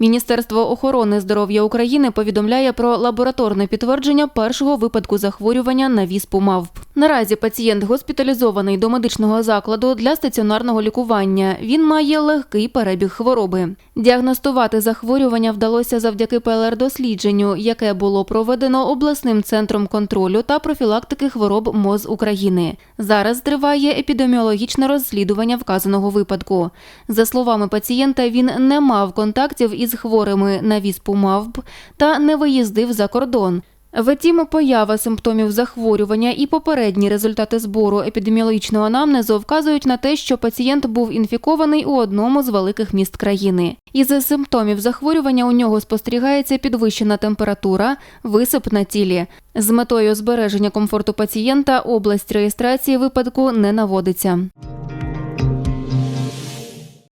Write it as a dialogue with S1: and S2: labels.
S1: Міністерство охорони здоров'я України повідомляє про лабораторне підтвердження першого випадку захворювання на віспу мавп. Наразі пацієнт госпіталізований до медичного закладу для стаціонарного лікування. Він має легкий перебіг хвороби. Діагностувати захворювання вдалося завдяки ПЛР-дослідженню, яке було проведено обласним центром контролю та профілактики хвороб МОЗ України. Зараз триває епідеміологічне розслідування вказаного випадку. За словами пацієнта, він не мав контактів із хворими на віспу мавп та не виїздив за кордон. Втім, поява симптомів захворювання і попередні результати збору епідеміологічного анамнезу вказують на те, що пацієнт був інфікований у одному з великих міст країни. Із симптомів захворювання у нього спостерігається підвищена температура, висип на тілі. З метою збереження комфорту пацієнта область реєстрації випадку не наводиться.